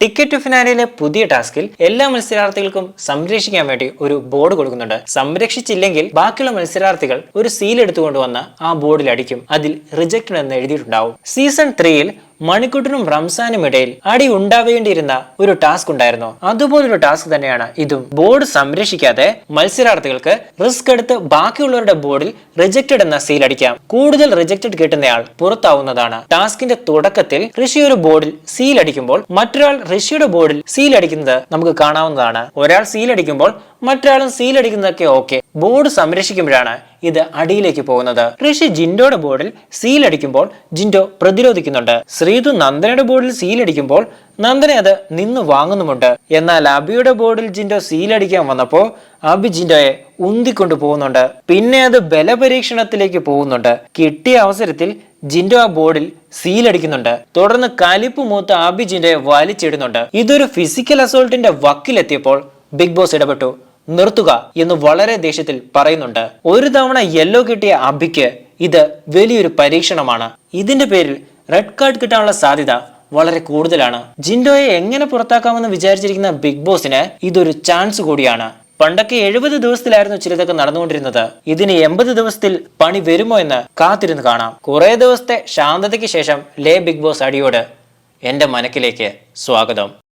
Ticket to ഫിനാലിയിലെ പുതിയ ടാസ്കിൽ എല്ലാ മത്സരാർത്ഥികൾക്കും സംരക്ഷിക്കാൻ വേണ്ടി ഒരു ബോർഡ് കൊടുക്കുന്നുണ്ട്. സംരക്ഷിച്ചില്ലെങ്കിൽ ബാക്കിയുള്ള മത്സരാർത്ഥികൾ ഒരു സീൽ എടുത്തുകൊണ്ട് വന്ന് ആ ബോർഡിൽ അടിക്കും. അതിൽ റിജക്റ്റഡ് എന്ന് എഴുതിയിട്ടുണ്ടാവും. സീസൺ ത്രീയിൽ മണിക്കൂട്ടിനും റംസാനും ഇടയിൽ അടി ഉണ്ടാവേണ്ടിയിരുന്ന ഒരു ടാസ്ക് ഉണ്ടായിരുന്നു. അതുപോലൊരു ടാസ്ക് തന്നെയാണ് ഇതും. ബോർഡ് സംരക്ഷിക്കാതെ മത്സരാർത്ഥികൾക്ക് റിസ്ക് എടുത്ത് ബാക്കിയുള്ളവരുടെ ബോർഡിൽ റിജക്റ്റഡ് എന്ന സീൽ അടിക്കാം. കൂടുതൽ റിജക്റ്റഡ് കിട്ടുന്നയാൾ പുറത്താവുന്നതാണ്. ടാസ്കിന്റെ തുടക്കത്തിൽ ഋഷി ഒരു ബോർഡിൽ സീൽ അടിക്കുമ്പോൾ മറ്റൊരാൾ ഋഷിയുടെ ബോർഡിൽ സീൽ അടിക്കുന്നത് നമുക്ക് കാണാവുന്നതാണ്. ഒരാൾ സീൽ അടിക്കുമ്പോൾ മറ്റൊരാളും സീൽ അടിക്കുന്നതൊക്കെ ഓക്കെ ബോർഡ് സംരക്ഷിക്കുമ്പോഴാണ് ഇത് അടിയിലേക്ക് പോകുന്നത്. ഋഷി ജിൻഡോയുടെ ബോർഡിൽ സീലടിക്കുമ്പോൾ ജിൻഡോ പ്രതിരോധിക്കുന്നുണ്ട്. ശ്രീതു നന്ദനയുടെ ബോർഡിൽ സീലടിക്കുമ്പോൾ നന്ദന അത് നിന്ന് വാങ്ങുന്നുമുണ്ട്. എന്നാൽ അബിയുടെ ബോർഡിൽ ജിൻഡോ സീലടിക്കാൻ വന്നപ്പോ അബി ജിൻഡോയെ ഉന്തിക്കൊണ്ടു പോകുന്നുണ്ട്. പിന്നെ അത് ബലപരീക്ഷണത്തിലേക്ക് പോകുന്നുണ്ട്. കിട്ടിയ അവസരത്തിൽ ജിൻഡോ ആ ബോർഡിൽ സീലടിക്കുന്നുണ്ട് തുടർന്ന് കലിപ്പ് മൂത്ത് അബി ജിൻഡോയെ വലിച്ചിടുന്നുണ്ട്. ഇതൊരു ഫിസിക്കൽ അസോൾട്ടിന്റെ വക്കിലെത്തിയപ്പോൾ ബിഗ് ബോസ് ഇടപെട്ടു. നിർത്തുക എന്ന് വളരെ ദേഷ്യത്തിൽ പറയുന്നുണ്ട്. ഒരു തവണ യെല്ലോ കിട്ടിയ അബിക്ക് ഇത് വലിയൊരു പരീക്ഷണമാണ്. ഇതിന്റെ പേരിൽ റെഡ് കാർഡ് കിട്ടാനുള്ള സാധ്യത വളരെ കൂടുതലാണ്. ജിൻഡോയെ എങ്ങനെ പുറത്താക്കാമെന്ന് വിചാരിച്ചിരിക്കുന്ന ബിഗ് ബോസിന് ഇതൊരു ചാൻസ് കൂടിയാണ്. പണ്ടൊക്കെ എഴുപത് ദിവസത്തിലായിരുന്നു ചിലതൊക്കെ നടന്നുകൊണ്ടിരുന്നത്. ഇതിന് എൺപത് ദിവസത്തിൽ പണി വരുമോ എന്ന് കാത്തിരുന്ന് കാണാം. കുറെ ദിവസത്തെ ശാന്തതയ്ക്ക് ശേഷം ലേ ബിഗ് ബോസ് അടിയോട് എന്റെ മനക്കിലേക്ക് സ്വാഗതം.